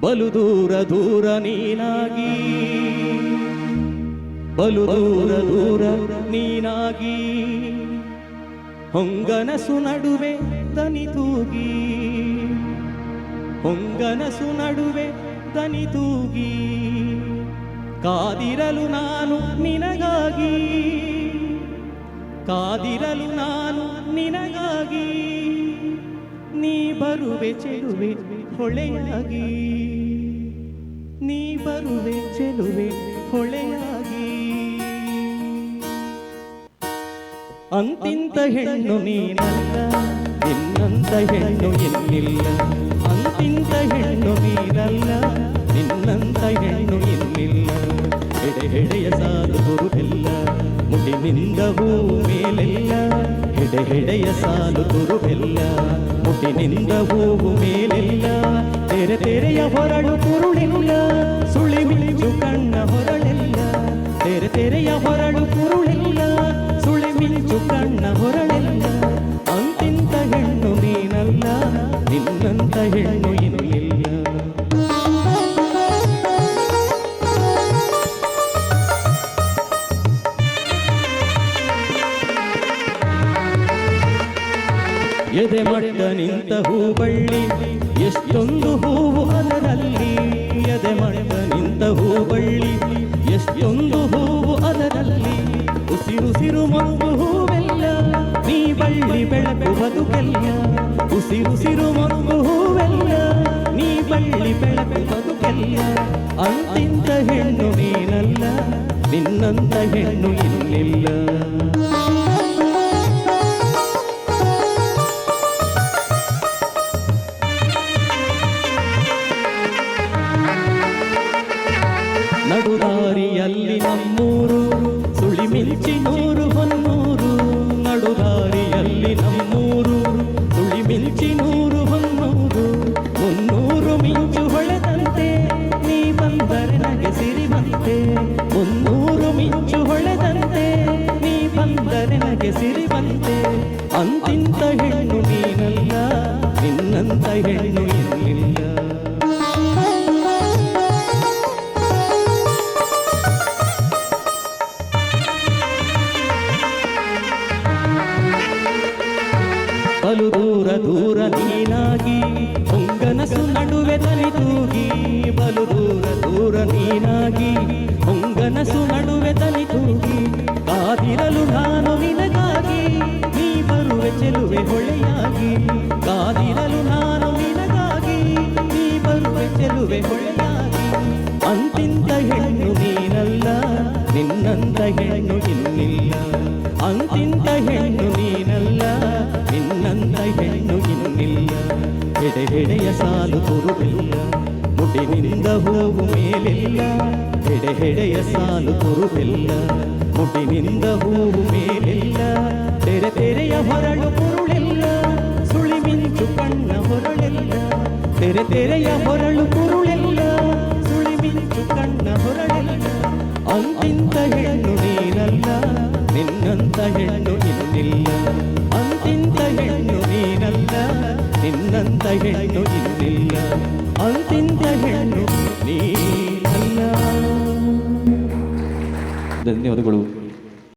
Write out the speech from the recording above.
ಬಲು ದೂರ ದೂರ ನೀನಾಗಿ. ಬಲು ದೂರ ದೂರ ನೀನಾಗಿ. ಹೊಂಗನಸು ನಡುವೆ ದನಿ ತೂಗಿ. ಹೊಂಗನಸು ನಡುವೆ ದನಿ ತೂಗಿ. ಕಾದಿರಲು ನಾನು ನಿನಗಾಗಿ. ಕಾದಿರಲು ಬರುವೆ ಚೆಲುವೆ, ಹೊಳೆಯಾಗಿ. ನೀ ಬರುವೆ ಚೆಲುವೆ, ಹೊಳೆಯಾಗಿ. ಅಂತಿಂತ ಹೆಣ್ಣು ನೀನಲ್ಲ, ನಿನ್ನಂತ ಹೆಣ್ಣು ಎಲ್ಲಿಲ್ಲ ಅಂತಿಂತ ಹೆಣ್ಣು ನೀನಲ್ಲ, ನಿನ್ನಂತ ಹೆಣ್ಣು ಎಲ್ಲಿಲ್ಲ ಎಡೆ ಹೆಡೆಯ ಸಾಲು ಕುರುಬೆಲ್ಲ ಮುಡಿನಿಂದ ಹೆಡೆ ಹೆಡೆಯ ಸಾಲು ತುರುವೆಲ್ಲ, ಮುಟ್ಟಿನಿಂದ ಹೂವು ಮೇಲೆಲ್ಲ, ತೆರೆ ತೆರೆಯ ಹೊರಳು ಕುರುಳಿಲ್ಲ, ಸುಳಿ ಮಿಳಿಜು ಕಣ್ಣ ಹೊರಳೆಲ್ಲ, ತೆರೆ ತೆರೆಯ ಹೊರಳು ಕುರುಳಿಲ್ಲ, ಸುಳಿ ಮಿಳಿಜು ಕಣ್ಣ ಹೊರಳೆಲ್ಲ. ಅಂತಿಂತ ಹೆಣ್ಣು ನೀನಲ್ಲ, ನಿನ್ನಂತ ಹೆಣ್ಣು ಇನ್ನಿಲ್ಲ ಎದೆ ಮಟ್ಟ ನಿಂತ ಹೂಬಳ್ಳಿ, ಎಷ್ಟೊಂದು ಹೂವು ಅದರಲ್ಲಿ. ಎದೆ ಮಟ್ಟ ನಿಂತ ಹೂಬಳ್ಳಿ, ಎಷ್ಟೊಂದು ಹೂವು ಅದರಲ್ಲಿ. ಉಸಿರುಸಿರು ಮತ್ತು ಹೂವೆಲ್ಲ, ನೀ ಬಳ್ಳಿ ಬೆಳಕು ಬದುಕೆಲ್ಲ ಉಸಿರುಸಿರು ಮತ್ತು ಹೂವೆಲ್ಲ, ನೀ ಬಳ್ಳಿ ಬೆಳಕು ಬದುಕೆಲ್ಲ ಅಂತಿಂತ ಹೆಣ್ಣು ನೀನಲ್ಲ, ನಿನ್ನಂತ ಹೆಣ್ಣು ಇನ್ನಿಲ್ಲ ನಡುದಾರಿಯಲ್ಲಿ ನಮ್ಮೂರು, ಸುಳಿ ಮಿಂಚಿ ನೂರು, ಹೊನ್ನೂರು. ನಡುದಾರಿಯಲ್ಲಿ ನಮ್ಮೂರು, ಸುಳಿ ಮಿಂಚಿ ನೂರು, ಹೊನ್ನೂರು. ಮುನ್ನೂರು ಮಿಂಚು ಹೊಳೆದಂತೆ ನೀ ಬಂದರೆ ನಗೆ ಸಿರಿವಂತೆ. ಮುನ್ನೂರು ಮಿಂಚು ಹೊಳೆದಂತೆ ನೀ ಬಂದರೆ ನಗೆ ಸಿರಿವಂತೆ. ಅಂತಿಂತ ಹೆಣ್ಣು ನೀನಲ್ಲ, ನಿನ್ನಂತ ಹೆಣ್ಣು ಬಲು ದೂರ ದೂರ ನೀನಾಗಿ, ಹೊಂಗನಸು ನಡುವೆ ತಲೆ ತೂಗಿ, ಬಲು ದೂರ ದೂರ ನೀನಾಗಿ, ಹೊಂಗನಸು ನಡುವೆ ತಲೆ ತೂಗಿ, ಕಾದಿರಲು ನಾನು ನಿನಗಾಗಿ, ನೀ ಬರುವೆ ಚೆಲುವೆ ಹೊಳೆಯಾಗಿ, ಕಾದಿರಲು ನಾನು ನಿನಗಾಗಿ, ನೀ ಬರುವೆ ಚೆಲುವೆ ಹೊಳೆಯಾಗಿ. ಅಂತಿಂತ ಹೆಣ್ಣು ನೀನಲ್ಲ, ನಿನ್ನಂತ ಹೆಣ್ಣು ಇನ್ನಿಲ್ಲ. ಅಂತಿಂತ ಹೆಣ್ಣು ನೀನಲ್ಲ ಹೆಣ್ಣು ಇನ್ನಿಲ್ಲ. ಎಡೆ ಹೆಡೆಯ ಸಾಲು ತುರುವಿಲ್ಲ ಮುಟಿನಿಂದ ಹೂವು ಮೇಲಿಲ್ಲ. ಎಡೆ ಹೆಡೆಯ ಸಾಲು ತುರುವಿಲ್ಲ ಮುಟಿನಿಂದ ಹೂವು ಮೇಲಿಲ್ಲ. ತೆರೆ ತೆರೆಯ ಹೊರಳು ಕುರುಳೆಲ್ಲ. ಸುಳಿ ಮಿಂಚು ಕಣ್ಣ ಹೊರಳಿಲ್ಲ. ತೆರೆ ತೆರೆಯ ಹೊರಳು ಕುರುಳೆಲ್ಲ. ಸುಳಿ ಮಿಂಚು ಕಣ್ಣ ಹೊರಳೆಲ್ಲ. ಅಂತಿಂತ ಹೆಣ್ಣು ನೀನಲ್ಲ. ನಿನ್ನಂತ ಹೆಣ್ಣು ನಿನ್ನಂತ ಹೆಣ್ಣು